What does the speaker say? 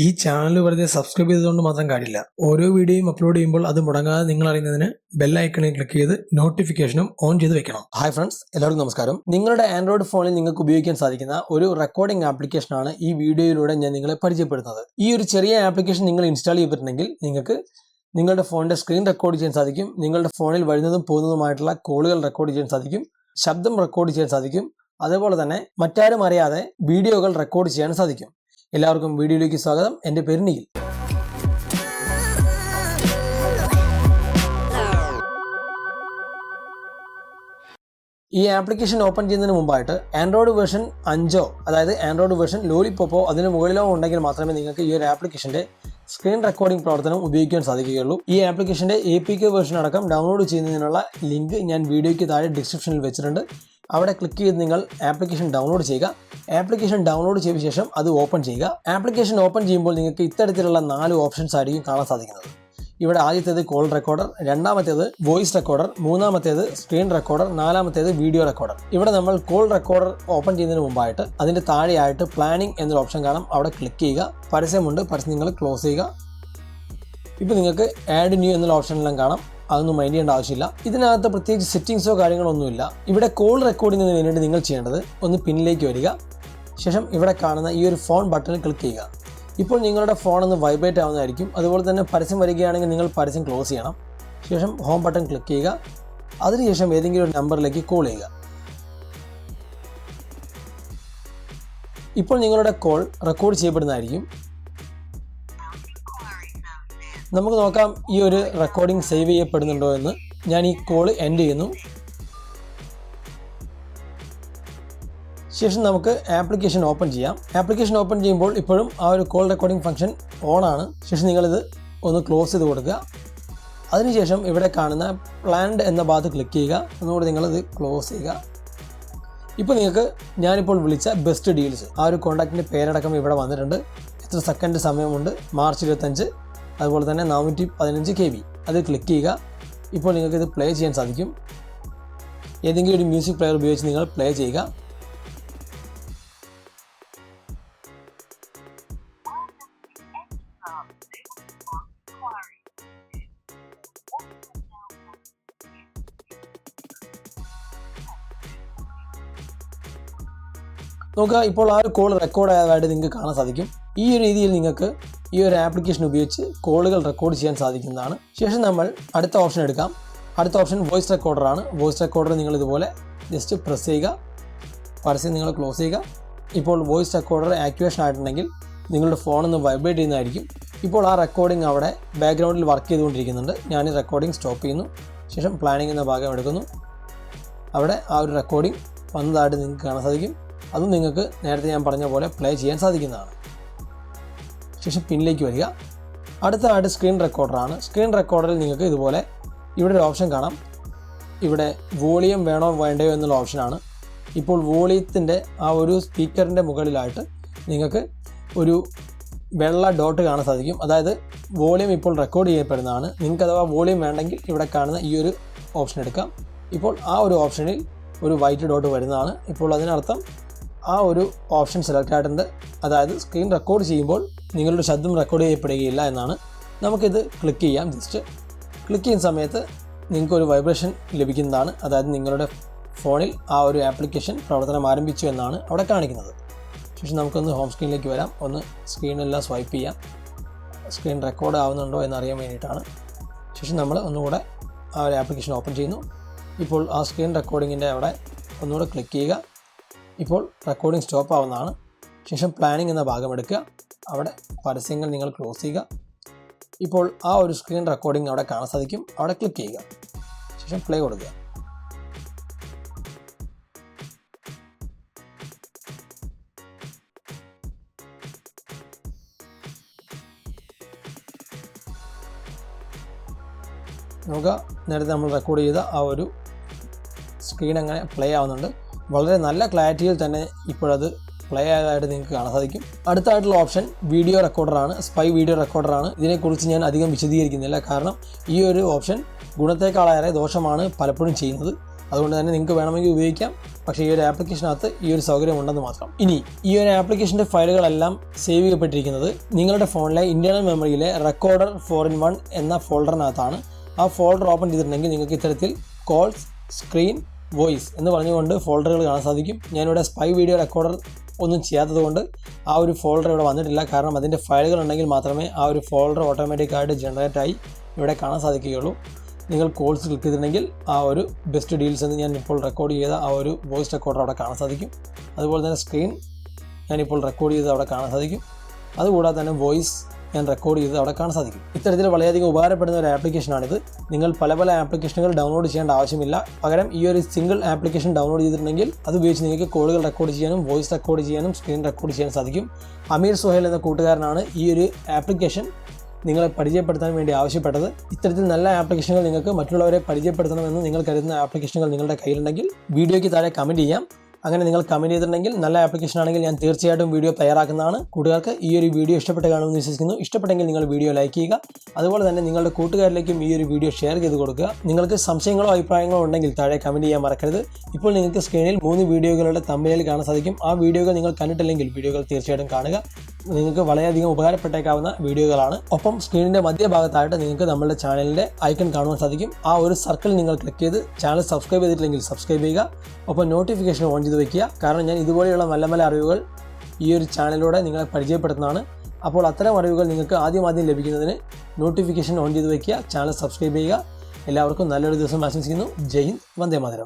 ഈ ചാനൽ വെറുതെ സബ്സ്ക്രൈബ് ചെയ്തതുകൊണ്ട് മാത്രം കാര്യമില്ല. ഓരോ വീഡിയോയും അപ്ലോഡ് ചെയ്യുമ്പോൾ അത് മുടങ്ങാതെ നിങ്ങൾ അറിയുന്നതിന് ഐക്കണിൽ ക്ലിക്ക് ചെയ്ത് നോട്ടിഫിക്കേഷനും ഓൺ ചെയ്ത് വെക്കണം. ഹായ് ഫ്രണ്ട്സ് എല്ലാവർക്കും നമസ്കാരം. നിങ്ങളുടെ ആൻഡ്രോയിഡ് ഫോണിൽ നിങ്ങൾക്ക് ഉപയോഗിക്കാൻ സാധിക്കുന്ന ഒരു റെക്കോർഡിംഗ് ആപ്ലിക്കേഷനാണ് ഈ വീഡിയോയിലൂടെ ഞാൻ നിങ്ങളെ പരിചയപ്പെടുത്തുന്നത്. ഈ ഒരു ചെറിയ ആപ്ലിക്കേഷൻ നിങ്ങൾ ഇൻസ്റ്റാൾ ചെയ്തിട്ടുണ്ടെങ്കിൽ നിങ്ങൾക്ക് നിങ്ങളുടെ ഫോണിന്റെ സ്ക്രീൻ റെക്കോർഡ് ചെയ്യാൻ സാധിക്കും. നിങ്ങളുടെ ഫോണിൽ വരുന്നതും പോകുന്നതുമായിട്ടുള്ള കോളുകൾ റെക്കോർഡ് ചെയ്യാൻ സാധിക്കും. ശബ്ദം റെക്കോർഡ് ചെയ്യാൻ സാധിക്കും. അതുപോലെ തന്നെ മറ്റാരും അറിയാതെ വീഡിയോകൾ റെക്കോർഡ് ചെയ്യാൻ സാധിക്കും. എല്ലാവർക്കും വീഡിയോയിലേക്ക് സ്വാഗതം. എന്റെ പേര് നീൽ ഈ ആപ്ലിക്കേഷൻ ഓപ്പൺ ചെയ്യുന്നതിന് മുമ്പായിട്ട് ആൻഡ്രോയിഡ് വേർഷൻ അഞ്ചോ അതായത് ആൻഡ്രോയിഡ് വേർഷൻ ലോലിപ്പോപ്പോ അതിന് മുകളിലോ ഉണ്ടെങ്കിൽ മാത്രമേ നിങ്ങൾക്ക് ഈ ഒരു ആപ്ലിക്കേഷന്റെ സ്ക്രീൻ റെക്കോർഡിംഗ് പ്രവർത്തനം ഉപയോഗിക്കാൻ സാധിക്കുകയുള്ളൂ. ഈ ആപ്ലിക്കേഷന്റെ എ പി കെ വേർഷൻ അടക്കം ഡൗൺലോഡ് ചെയ്യുന്നതിനുള്ള ലിങ്ക് ഞാൻ വീഡിയോയ്ക്ക് താഴെ ഡിസ്ക്രിപ്ഷനിൽ വെച്ചിട്ടുണ്ട്. അവിടെ ക്ലിക്ക് ചെയ്ത് നിങ്ങൾ ആപ്ലിക്കേഷൻ ഡൗൺലോഡ് ചെയ്യുക. ആപ്ലിക്കേഷൻ ഡൗൺലോഡ് ചെയ്ത ശേഷം അത് ഓപ്പൺ ചെയ്യുക. ആപ്ലിക്കേഷൻ ഓപ്പൺ ചെയ്യുമ്പോൾ നിങ്ങൾക്ക് ഇത്തരത്തിലുള്ള നാല് ഓപ്ഷൻസ് ആയിരിക്കും കാണാൻ സാധിക്കുന്നത്. ഇവിടെ ആദ്യത്തേത് കോൾ റെക്കോർഡർ രണ്ടാമത്തേത് വോയിസ് റെക്കോർഡർ മൂന്നാമത്തേത് സ്ക്രീൻ റെക്കോർഡർ നാലാമത്തേത് വീഡിയോ റെക്കോർഡർ ഇവിടെ നമ്മൾ കോൾ റെക്കോർഡർ ഓപ്പൺ ചെയ്യുന്നതിന് മുമ്പായിട്ട് അതിന്റെ താഴെയായിട്ട് പ്ലാനിംഗ് എന്നൊരു ഓപ്ഷൻ കാണാം. അവിടെ ക്ലിക്ക് ചെയ്യുക. പരസ്യമുണ്ട്. പരസ്യം നിങ്ങൾ ക്ലോസ് ചെയ്യുക. ഇപ്പോൾ നിങ്ങൾക്ക് ആഡ് ന്യൂ എന്നുള്ള ഓപ്ഷനെല്ലാം കാണാം. അതൊന്നും മൈൻഡ് ചെയ്യേണ്ട ആവശ്യമില്ല. ഇതിനകത്ത് പ്രത്യേകിച്ച് സെറ്റിങ്സോ കാര്യങ്ങളോ ഒന്നുമില്ല ഇവിടെ കോൾ റെക്കോർഡിങ്ങിന് വേണ്ടിയിട്ട് നിങ്ങൾ ചെയ്യേണ്ടത് ഒന്ന് പിന്നിലേക്ക് വരിക. ശേഷം ഇവിടെ കാണുന്ന ഈ ഒരു ഫോൺ ബട്ടണിൽ ക്ലിക്ക് ചെയ്യുക. ഇപ്പോൾ നിങ്ങളുടെ ഫോൺ ഒന്ന് വൈബ്രേറ്റ് ആവുന്നതായിരിക്കും. അതുപോലെ തന്നെ പരസ്യം വരികയാണെങ്കിൽ നിങ്ങൾ പരസ്യം ക്ലോസ് ചെയ്യണം. ശേഷം ഹോം ബട്ടൺ ക്ലിക്ക് ചെയ്യുക. അതിനുശേഷം ഏതെങ്കിലും ഒരു നമ്പറിലേക്ക് കോൾ ചെയ്യുക. ഇപ്പോൾ നിങ്ങളുടെ കോൾ റെക്കോർഡ് ചെയ്യപ്പെടുന്നതായിരിക്കും. നമുക്ക് നോക്കാം ഈ ഒരു റെക്കോർഡിംഗ് സേവ് ചെയ്യപ്പെടുന്നുണ്ടോ എന്ന്. ഞാൻ ഈ കോൾ എൻഡ് ചെയ്യുന്നു. ശേഷം നമുക്ക് ആപ്ലിക്കേഷൻ ഓപ്പൺ ചെയ്യാം. ആപ്ലിക്കേഷൻ ഓപ്പൺ ചെയ്യുമ്പോൾ ഇപ്പോഴും ആ ഒരു കോൾ റെക്കോർഡിംഗ് ഫംഗ്ഷൻ ഓൺ ആണ്. ശേഷം നിങ്ങളിത് ഒന്ന് ക്ലോസ് ചെയ്ത് കൊടുക്കുക. അതിനുശേഷം ഇവിടെ കാണുന്ന പ്ലാൻഡ് എന്ന ഭാഗത്ത് ക്ലിക്ക് ചെയ്യുക. ഒന്നുകൂടി നിങ്ങളിത് ക്ലോസ് ചെയ്യുക. ഇപ്പോൾ നിങ്ങൾക്ക് ഞാനിപ്പോൾ വിളിച്ച ബെസ്റ്റ് ഡീൽസ് ആ ഒരു കോൺടാക്റ്റിന്റെ പേരടക്കം ഇവിടെ വന്നിട്ടുണ്ട്. എത്ര സെക്കൻഡ് സമയമുണ്ട്. മാർച്ച് ഇരുപത്തഞ്ച്. അതുപോലെ തന്നെ നാനൂറ്റി പതിനഞ്ച് കെ ബി. അത് ക്ലിക്ക് ചെയ്യുക. ഇപ്പോൾ നിങ്ങൾക്ക് ഇത് പ്ലേ ചെയ്യാൻ സാധിക്കും. ഏതെങ്കിലും ഒരു മ്യൂസിക് പ്ലെയർ ഉപയോഗിച്ച് നിങ്ങൾ പ്ലേ ചെയ്യുക. നോക്കുക ഇപ്പോൾ ആ ഒരു കോൾ റെക്കോർഡ് ആയതായിട്ട് നിങ്ങൾക്ക് കാണാൻ സാധിക്കും. ഈ രീതിയിൽ നിങ്ങൾക്ക് ഈ ഒരു ആപ്ലിക്കേഷൻ ഉപയോഗിച്ച് കോളുകൾ റെക്കോർഡ് ചെയ്യാൻ സാധിക്കുന്നതാണ്. ശേഷം നമ്മൾ അടുത്ത ഓപ്ഷൻ എടുക്കാം. അടുത്ത ഓപ്ഷൻ വോയിസ് റെക്കോർഡറാണ് വോയിസ് റെക്കോർഡർ നിങ്ങൾ ഇതുപോലെ ജസ്റ്റ് പ്രസ് ചെയ്യുക. പരസ്യം നിങ്ങൾ ക്ലോസ് ചെയ്യുക. ഇപ്പോൾ വോയിസ് റെക്കോർഡർ ആക്ടിവേഷൻ ആയിട്ടുണ്ടെങ്കിൽ നിങ്ങളുടെ ഫോൺ ഒന്ന് വൈബ്രേറ്റ് ചെയ്യുന്നതായിരിക്കും. ഇപ്പോൾ ആ റെക്കോർഡിംഗ് അവിടെ ബാക്ക്ഗ്രൗണ്ടിൽ വർക്ക് ചെയ്തുകൊണ്ടിരിക്കുന്നുണ്ട്. ഞാൻ ഈ റെക്കോർഡിംഗ് സ്റ്റോപ്പ് ചെയ്യുന്നു. ശേഷം പ്ലാനിംഗ് എന്ന ഭാഗം എടുക്കുന്നു. അവിടെ ആ ഒരു റെക്കോർഡിംഗ് വന്നതായിട്ട് നിങ്ങൾക്ക് കാണാൻ സാധിക്കും. അതും നിങ്ങൾക്ക് നേരത്തെ ഞാൻ പറഞ്ഞ പോലെ പ്ലേ ചെയ്യാൻ സാധിക്കുന്നതാണ്. ശേഷം പിന്നിലേക്ക് വരിക. അടുത്തതായിട്ട് സ്ക്രീൻ റെക്കോർഡറാണ് സ്ക്രീൻ റെക്കോർഡറിൽ നിങ്ങൾക്ക് ഇതുപോലെ ഇവിടെ ഒരു ഓപ്ഷൻ കാണാം. ഇവിടെ വോളിയം വേണോ വേണ്ടയോ എന്നുള്ള ഓപ്ഷനാണ് ഇപ്പോൾ വോളിയത്തിന്റെ ആ ഒരു സ്പീക്കറിന്റെ മുകളിലായിട്ട് നിങ്ങൾക്ക് ഒരു വെള്ള ഡോട്ട് കാണാൻ സാധിക്കും. അതായത് വോളിയം ഇപ്പോൾ റെക്കോർഡ് ചെയ്യപ്പെടുന്നതാണ്. നിങ്ങൾക്ക് അഥവാ വോളിയം വേണ്ടെങ്കിൽ ഇവിടെ കാണുന്ന ഈ ഒരു ഓപ്ഷൻ എടുക്കാം. ഇപ്പോൾ ആ ഒരു ഓപ്ഷനിൽ ഒരു വൈറ്റ് ഡോട്ട് വരുന്നതാണ്. ഇപ്പോൾ അതിനർത്ഥം ആ ഒരു ഓപ്ഷൻ സെലക്ട് ആയിട്ടുണ്ട്. അതായത് സ്ക്രീൻ റെക്കോർഡ് ചെയ്യുമ്പോൾ നിങ്ങളുടെ ശബ്ദം റെക്കോർഡ് ചെയ്യപ്പെടുകയില്ല എന്നാണ് നമുക്കിത് ക്ലിക്ക് ചെയ്യാം. ജസ്റ്റ് ക്ലിക്ക് ചെയ്യുന്ന സമയത്ത് നിങ്ങൾക്കൊരു വൈബ്രേഷൻ ലഭിക്കുന്നതാണ്. അതായത് നിങ്ങളുടെ ഫോണിൽ ആ ഒരു ആപ്ലിക്കേഷൻ പ്രവർത്തനം ആരംഭിച്ചു എന്നാണ് അവിടെ കാണിക്കുന്നത്. ശേഷം നമുക്കൊന്ന് ഹോം സ്ക്രീനിലേക്ക് വരാം. ഒന്ന് സ്ക്രീനെല്ലാം സ്വൈപ്പ് ചെയ്യാം. സ്ക്രീൻ റെക്കോർഡ് ആവുന്നുണ്ടോ എന്നറിയാൻ വേണ്ടിയിട്ടാണ്. ശേഷം നമ്മൾ ഒന്നുകൂടെ ആ ഒരു ആപ്ലിക്കേഷൻ ഓപ്പൺ ചെയ്യുന്നു. ഇപ്പോൾ ആ സ്ക്രീൻ റെക്കോർഡിങ്ങിന്റെ അവിടെ ഒന്നുകൂടെ ക്ലിക്ക് ചെയ്യുക. ഇപ്പോൾ റെക്കോർഡിംഗ് സ്റ്റോപ്പ് ആവുന്നതാണ്. ശേഷം പ്ലാനിങ് എന്ന ഭാഗം എടുക്കുക. അവിടെ പരസ്യങ്ങൾ നിങ്ങൾ ക്ലോസ് ചെയ്യുക. ഇപ്പോൾ ആ ഒരു സ്ക്രീൻ റെക്കോർഡിംഗ് അവിടെ കാണാൻ സാധിക്കും. അവിടെ ക്ലിക്ക് ചെയ്യുക. ശേഷം പ്ലേ കൊടുക്കുക. നമുക്ക് നേരത്തെ നമ്മൾ റെക്കോർഡ് ചെയ്ത ആ ഒരു സ്ക്രീൻ അങ്ങനെ പ്ലേ ആവുന്നുണ്ട്. വളരെ നല്ല ക്ലാരിറ്റിയിൽ തന്നെ ഇപ്പോഴത് പ്ലേ ആയതായിട്ട് നിങ്ങൾക്ക് കാണാൻ സാധിക്കും. അടുത്തായിട്ടുള്ള ഓപ്ഷൻ വീഡിയോ റെക്കോർഡറാണ് സ്പൈ വീഡിയോ റെക്കോർഡറാണ് ഇതിനെക്കുറിച്ച് ഞാൻ അധികം വിശദീകരിക്കുന്നില്ല. കാരണം ഈ ഒരു ഓപ്ഷൻ ഗുണത്തേക്കാളേറെ ദോഷമാണ് പലപ്പോഴും ചെയ്യുന്നത്. അതുകൊണ്ട് തന്നെ നിങ്ങൾക്ക് വേണമെങ്കിൽ ഉപയോഗിക്കാം. പക്ഷേ ഈ ഒരു ആപ്ലിക്കേഷനകത്ത് ഈ ഒരു സൗകര്യം ഉണ്ടെന്ന് മാത്രം. ഇനി ഈ ഒരു ആപ്ലിക്കേഷന്റെ ഫയലുകളെല്ലാം സേവ് ചെയ്യപ്പെട്ടിരിക്കുന്നത് നിങ്ങളുടെ ഫോണിലെ ഇന്റേണൽ മെമ്മറിയിലെ റെക്കോർഡർ ഫോർ ഇൻ വൺ എന്ന ഫോൾഡറിനകത്താണ് ആ ഫോൾഡർ ഓപ്പൺ ചെയ്തിട്ടുണ്ടെങ്കിൽ നിങ്ങൾക്ക് ഇത്തരത്തിൽ കോൾസ് സ്ക്രീൻ വോയിസ് എന്ന് പറഞ്ഞുകൊണ്ട് ഫോൾഡറുകൾ കാണാൻ സാധിക്കും. ഞാനിവിടെ സ്പൈ വീഡിയോ റെക്കോർഡർ ഒന്നും ചെയ്യാത്തതുകൊണ്ട് ആ ഒരു ഫോൾഡർ ഇവിടെ വന്നിട്ടില്ല. കാരണം അതിന്റെ ഫയലുകൾ ഉണ്ടെങ്കിൽ മാത്രമേ ആ ഒരു ഫോൾഡർ ഓട്ടോമാറ്റിക്കായിട്ട് ജനറേറ്റ് ആയി ഇവിടെ കാണാൻ സാധിക്കുകയുള്ളൂ. നിങ്ങൾ കോൾസ് ക്ലിക്ക് ചെയ്തിട്ടുണ്ടെങ്കിൽ ആ ഒരു ബെസ്റ്റ് ഡീൽസ് എന്ന് ഞാൻ ഇപ്പോൾ റെക്കോർഡ് ചെയ്ത ആ ഒരു വോയിസ് റെക്കോർഡർ അവിടെ കാണാൻ സാധിക്കും. അതുപോലെ തന്നെ സ്ക്രീൻ ഞാനിപ്പോൾ റെക്കോർഡ് ചെയ്ത് അവിടെ കാണാൻ സാധിക്കും. അതുകൂടാതെ തന്നെ വോയിസ് ഞാൻ റെക്കോർഡ് ചെയ്ത് അവിടെ കാണാൻ സാധിക്കും. ഇത്തരത്തിൽ വളരെയധികം ഉപകാരപ്പെടുന്ന ഒരു ആപ്ലിക്കേഷനാണിത് നിങ്ങൾ പല പല ആപ്ലിക്കേഷനുകൾ ഡൗൺലോഡ് ചെയ്യേണ്ട ആവശ്യമില്ല. പകരം ഈ ഒരു സിംഗിൾ ആപ്ലിക്കേഷൻ ഡൗൺലോഡ് ചെയ്തിട്ടുണ്ടെങ്കിൽ അത് ഉപയോഗിച്ച് നിങ്ങൾക്ക് കോളുകൾ റെക്കോർഡ് ചെയ്യാനും വോയിസ് റെക്കോർഡ് ചെയ്യാനും സ്ക്രീൻ റെക്കോർഡ് ചെയ്യാൻ സാധിക്കും. അമീർ സുഹേൽ എന്ന കൂട്ടുകാരനാണ് ഈ ഒരു ആപ്ലിക്കേഷൻ നിങ്ങളെ പരിചയപ്പെടുത്താൻ വേണ്ടി ആവശ്യപ്പെട്ടത്. ഇത്തരത്തിൽ നല്ല ആപ്ലിക്കേഷനുകൾ നിങ്ങൾക്ക് മറ്റുള്ളവരെ പരിചയപ്പെടുത്തണമെന്ന് നിങ്ങൾ കരുതുന്ന ആപ്ലിക്കേഷനുകൾ നിങ്ങളുടെ കയ്യിലുണ്ടെങ്കിൽ വീഡിയോയ്ക്ക് താഴെ കമന്റ് ചെയ്യാം. അങ്ങനെ നിങ്ങൾ കമന്റ് ചെയ്തിട്ടുണ്ടെങ്കിൽ നല്ല ആപ്ലിക്കേഷൻ ആണെങ്കിൽ ഞാൻ തീർച്ചയായിട്ടും വീഡിയോ തയ്യാറാക്കുന്നതാണ്. കൂട്ടുകാർക്ക് ഈ ഒരു വീഡിയോ ഇഷ്ടപ്പെട്ട് കാണുമെന്ന് വിശ്വസിക്കുന്നു. ഇഷ്ടപ്പെട്ടെങ്കിൽ നിങ്ങൾ വീഡിയോ ലൈക്ക് ചെയ്യുക. അതുപോലെ തന്നെ നിങ്ങളുടെ കൂട്ടുകാരിലേക്കും ഈ ഒരു വീഡിയോ ഷെയർ ചെയ്ത് കൊടുക്കുക. നിങ്ങൾക്ക് സംശയങ്ങളോ അഭിപ്രായങ്ങളോ ഉണ്ടെങ്കിൽ താഴെ കമന്റ് ചെയ്യാൻ മറക്കരുത്. ഇപ്പോൾ നിങ്ങൾക്ക് സ്ക്രീനിൽ മൂന്ന് വീഡിയോകളുടെ തമ്മിൽ കാണാൻ സാധിക്കും. ആ വീഡിയോകൾ നിങ്ങൾ കണ്ടിട്ടില്ലെങ്കിൽ വീഡിയോകൾ തീർച്ചയായിട്ടും കാണുക. നിങ്ങൾക്ക് വളരെയധികം ഉപകാരപ്പെട്ടേക്കാവുന്ന വീഡിയോകളാണ്. ഒപ്പം സ്ക്രീനിന്റെ മധ്യഭാഗത്തായിട്ട് നിങ്ങൾക്ക് നമ്മുടെ ചാനലിന്റെ ഐക്കൺ കാണുവാൻ സാധിക്കും. ആ ഒരു സർക്കിൾ നിങ്ങൾ ക്ലിക്ക് ചെയ്ത് ചാനൽ സബ്സ്ക്രൈബ് ചെയ്തിട്ടില്ലെങ്കിൽ സബ്സ്ക്രൈബ് ചെയ്യുക. ഒപ്പം നോട്ടിഫിക്കേഷൻ ഓൺ ചെയ്ത് വെക്കുക. കാരണം ഞാൻ ഇതുപോലെയുള്ള നല്ല നല്ല അറിവുകൾ ഈ ഒരു ചാനലിലൂടെ നിങ്ങളെ പരിചയപ്പെടുത്തുന്നതാണ്. അപ്പോൾ അത്തരം അറിവുകൾ നിങ്ങൾക്ക് ആദ്യം ആദ്യം ലഭിക്കുന്നതിന് നോട്ടിഫിക്കേഷൻ ഓൺ ചെയ്ത് വെക്കുക. ചാനൽ സബ്സ്ക്രൈബ് ചെയ്യുക. എല്ലാവർക്കും നല്ലൊരു ദിവസം ആശംസിക്കുന്നു. ജയ് ഹിന്ദ് വന്ദേ മാതരം.